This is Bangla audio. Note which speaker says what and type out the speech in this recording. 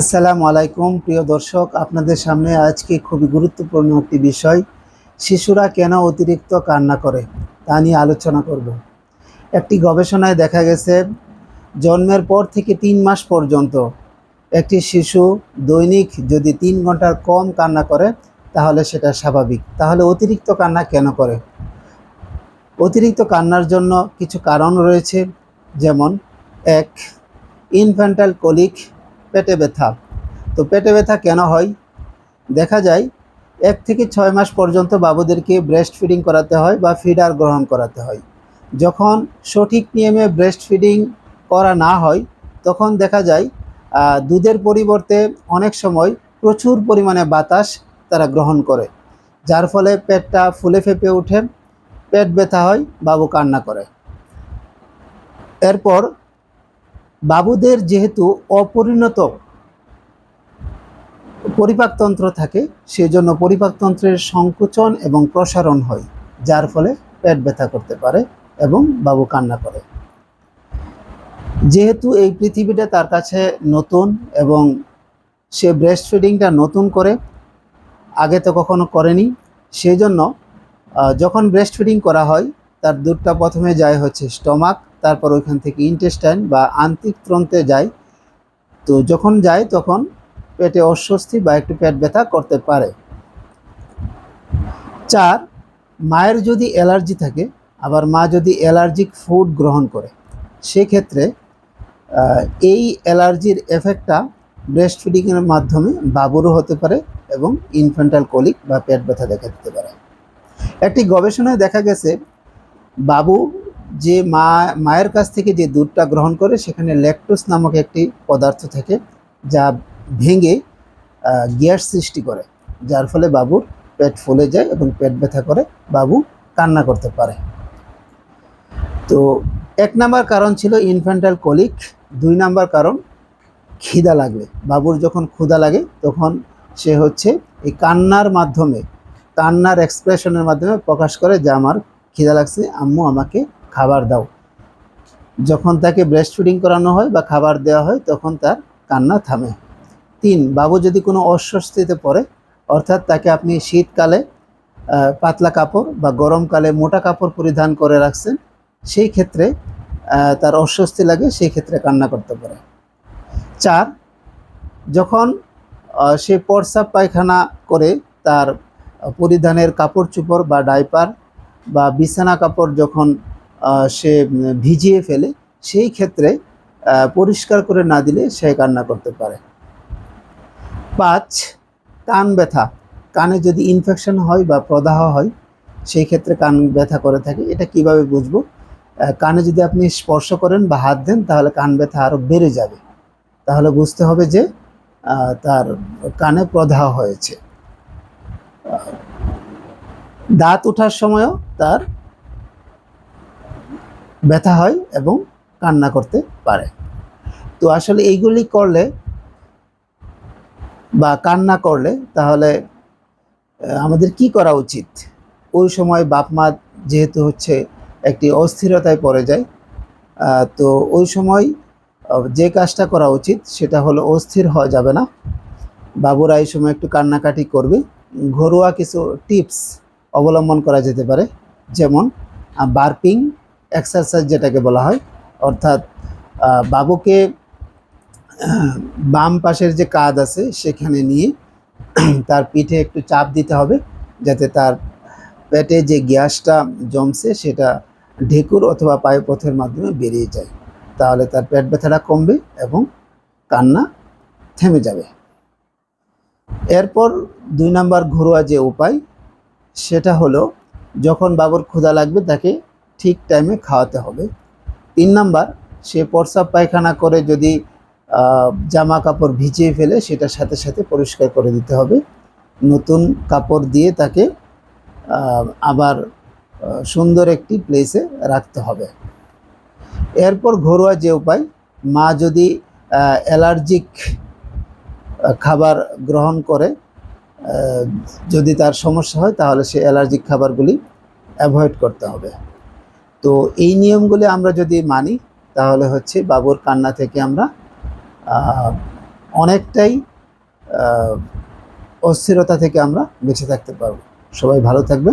Speaker 1: আসসালামু আলাইকুম, প্রিয় দর্শক। আপনাদের সামনে আজকে খুবই গুরুত্বপূর্ণ একটি বিষয়, শিশুরা কেন অতিরিক্ত কান্না করে? তা নিয়ে আলোচনা করব। একটি গবেষণায় দেখা গেছে, জন্মের পর থেকে তিন মাস পর্যন্ত একটি শিশু দৈনিক যদি তিন ঘণ্টার কম কান্না করে, তাহলে সেটা স্বাভাবিক। তাহলে অতিরিক্ত কান্না কেন করে? অতিরিক্ত কান্নার জন্য কিছু কারণ রয়েছে, যেমন, এক, ইনফ্যান্টাল কলিক পেটে ব্যথা। তো পেটে ব্যথা কেন হয়? দেখা যায়, এক থেকে ছয় মাস পর্যন্ত বাবুদেরকে ব্রেস্ট ফিডিং করাতে হয় বা ফিডার গ্রহণ করাতে হয়। যখন সঠিক নিয়মে ব্রেস্ট ফিডিং করা না হয়, তখন দেখা যায় দুধের পরিবর্তে অনেক সময় প্রচুর পরিমাণে বাতাস তারা গ্রহণ করে, যার ফলে পেটটা ফুলে ফেপে ওঠে, পেট ব্যথা হয়, বাবু কান্না করে। এরপর বাবুদের যেহেতু অপরিণত পরিপাকতন্ত্র থাকে, সেজন্য পরিপাকতন্ত্রের সংকোচন এবং প্রসারণ হয়, যার ফলে পেট ব্যথা করতে পারে এবং বাবু কান্না করে। যেহেতু এই পৃথিবীটা তার কাছে নতুন এবং সে ব্রেস্ট ফিডিংটা নতুন করে, আগে তো কখনো করেনি সেই জন্য যখন ব্রেস্ট ফিডিং করা হয়, তার দুধটা প্রথমে যায় হচ্ছে স্টমাক তারপর ওইখান থেকে ইন্টেস্টাইন বা আন্তিকতন্ত্রে যায়। তো যখন যায় তখন পেটে অস্বস্তি বা একটু পেট ব্যথা করতে পারে। চার, মায়ের যদি অ্যালার্জি থাকে, আবার মা যদি অ্যালার্জিক ফুড গ্রহণ করে, সেক্ষেত্রে এই অ্যালার্জির এফেক্টটা ব্রেস্ট ফিডিংয়ের মাধ্যমে বাবুরও হতে পারে এবং ইনফ্যান্টাল কলিক বা পেট ব্যথা দেখা দিতে পারে। একটি গবেষণায় দেখা গেছে, বাবু যে মা, মায়ের কাছ থেকে যে দুধটা গ্রহণ করে, সেখানে ল্যাকটোস নামক একটি পদার্থ থাকে যা ভেঙে গ্যাস সৃষ্টি করে, যার ফলে বাবুর পেট ফুলে যায় এবং পেট ব্যথা করে, বাবু কান্না করতে পারে। তো এক নাম্বার কারণ ছিল ইনফ্যান্টাল কলিক, দুই নাম্বার কারণ খিদা লাগলে। বাবুর যখন ক্ষুধা লাগে, তখন সে হচ্ছে এই কান্নার মাধ্যমে, কান্নার এক্সপ্রেশনের মাধ্যমে প্রকাশ করে যে, আমার খিদা লাগছে, আম্মু আমাকে খাবার দাও। যখন তাকে ব্রেস্ট ফিডিং করানো হয় বা খাবার দেওয়া হয়, তখন তার কান্না থামে। তিন, বাবু যদি কোনো অস্বস্তিতে পড়ে, অর্থাৎ তাকে আপনি শীতকালে পাতলা কাপড় বা গরমকালে মোটা কাপড় পরিধান করে রাখছেন, সেই ক্ষেত্রে তার অস্বস্তি লাগে, সেই ক্ষেত্রে কান্না করতে পারে। চার, যখন সে প্রস্রাব পায়খানা করে তার পরিধানের কাপড় চোপড় বা ডাইপার বা বিছানা কাপড় যখন সে ভিজিয়ে ফেলে, সেই ক্ষেত্রে পরিষ্কার করে না দিলে সে কান্না করতে পারে। পাঁচ, কান ব্যথা। কানে যদি ইনফেকশন হয় বা প্রদাহ হয়, সেই ক্ষেত্রে কান ব্যথা করে থাকে। এটা কীভাবে বুঝব? কানে যদি আপনি স্পর্শ করেন বা হাত দেন, তাহলে কান ব্যথা আরও বেড়ে যাবে। তাহলে বুঝতে হবে যে তার কানে প্রদাহ হয়েছে। দাঁত ওঠার সময়ও তার ব্যথা হয় এবং কান্না করতে পারে। তো আসলে এইগুলি করলে বা কান্না করলে তাহলে আমাদের কি করা উচিত? ওই সময় বাপ মা যেহেতু হচ্ছে একটি অস্থিরতায় পড়ে যায় তো ওই সময় যে কাজটা করা উচিত সেটা হলো অস্থির হওয়া যাবে না। বাবুরা এই সময় একটু কান্নাকাটি করবে। ঘরোয়া কিছু টিপস অবলম্বন করা যেতে পারে। যেমন বার্পিং এক্সারসাইজ যেটাকে বলা হয়, অর্থাৎ বাবুকে, বাম পাশের যে কাঁধ আছে সেখানে নিয়ে তার পিঠে একটু চাপ দিতে হবে যাতে তার পেটে যে গ্যাসটা জমছে সেটা ঢেকুর অথবা পায়ুপথের মাধ্যমে বেরিয়ে যায়। তাহলে তার পেট ব্যথাটা কমবে এবং কান্না থেমে যাবে। এরপর দুই নাম্বার ঘরোয়া যে উপায়, সেটা হলো যখন বাবুর ক্ষুধা লাগবে তাকে ঠিক টাইমে খাওয়াতে হবে। তিন নাম্বার, সে প্রস্রাব পায়খানা করে যদি জামা কাপড় ভিজিয়ে ফেলে, সেটার সাথে সাথে পরিষ্কার করে দিতে হবে। নতুন কাপড় দিয়ে তাকে আবার সুন্দর একটি প্লেসে রাখতে হবে। এরপর ঘরোয়া যে উপায়, মা যদি অ্যালার্জিক খাবার গ্রহণ করে যদি তার সমস্যা হয়, তাহলে সে অ্যালার্জিক খাবারগুলি অ্যাভয়েড করতে হবে। তো এই নিয়মগুলি আমরা যদি মানি, তাহলে হচ্ছে বাবুর কান্না থেকে আমরা অনেকটাই অস্থিরতা থেকে আমরা বেঁচে থাকতে পারব। সবাই ভালো থাকবেন।